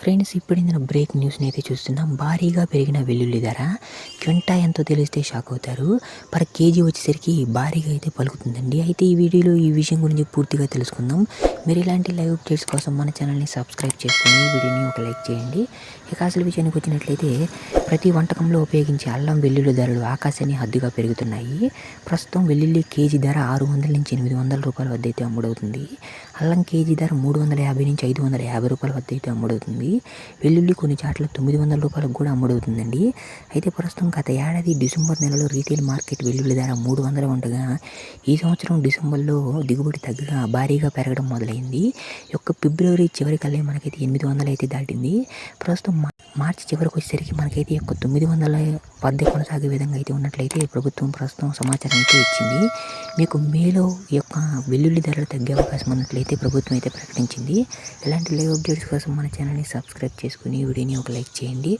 Friends ఇప్పుడు నేను break న్యూస్ని అయితే చూస్తున్నాం. భారీగా పెరిగిన వెల్లుల్లి ధర. క్వింటా ఎంతో తెలిస్తే షాక్ అవుతారు. పర్ కేజీ వచ్చేసరికి భారీగా అయితే పలుకుతుందండి. అయితే ఈ వీడియోలో ఈ విషయం గురించి పూర్తిగా తెలుసుకుందాం. మీరు ఇలాంటి లైవ్ అప్డేట్స్ కోసం మన ఛానల్ని సబ్స్క్రైబ్ చేసుకుని ఈ వీడియోని ఒక లైక్ చేయండి. ఇక అసలు విషయానికి వచ్చినట్లయితే ప్రతి వంటకంలో ఉపయోగించే అల్లం వెల్లుల్లి ధరలు ఆకాశాన్ని హద్దుగా పెరుగుతున్నాయి. ప్రస్తుతం వెల్లుల్లి కేజీ ధర ఆరు వందల నుంచి ఎనిమిది వందల రూపాయల వద్ద అయితే అమ్ముడవుతుంది. అల్లం కేజీ ధర మూడు వందల యాభై నుంచి ఐదు వందల యాభై రూపాయల వద్ద అయితే అమ్ముడవుతుంది. వెల్లుల్లి కొన్ని చాట్ల తొమ్మిది వందల రూపాయలకు కూడా అమ్ముడవుతుందండి. అయితే ప్రస్తుతం గత ఏడాది డిసెంబర్ నెలలో రీటైల్ మార్కెట్ వెల్లుల్లి ధర మూడు వందలు ఉండగా ఈ సంవత్సరం డిసెంబర్లో దిగుబడి తగ్గగా భారీగా పెరగడం మొదలైంది. యొక్క ఫిబ్రవరి చివరికల్లా మనకైతే ఎనిమిది వందలు అయితే దాటింది. ప్రస్తుతం మార్చి చివరికి వచ్చేసరికి మనకైతే యొక్క తొమ్మిది వందల వద్ద కొనసాగే విధంగా అయితే ఉన్నట్లయితే ప్రభుత్వం ప్రస్తుతం సమాచారం అయితే ఇచ్చింది. మీకు మేలో యొక్క వెల్లుల్లి ధరలు తగ్గే అవకాశం ఉన్నట్లయితే ప్రభుత్వం అయితే ప్రకటించింది. ఇలాంటి లైవ్ అప్డేట్స్ కోసం మన ఛానల్ని సబ్స్క్రైబ్ చేసుకుని వీడియోని ఒక లైక్ చేయండి.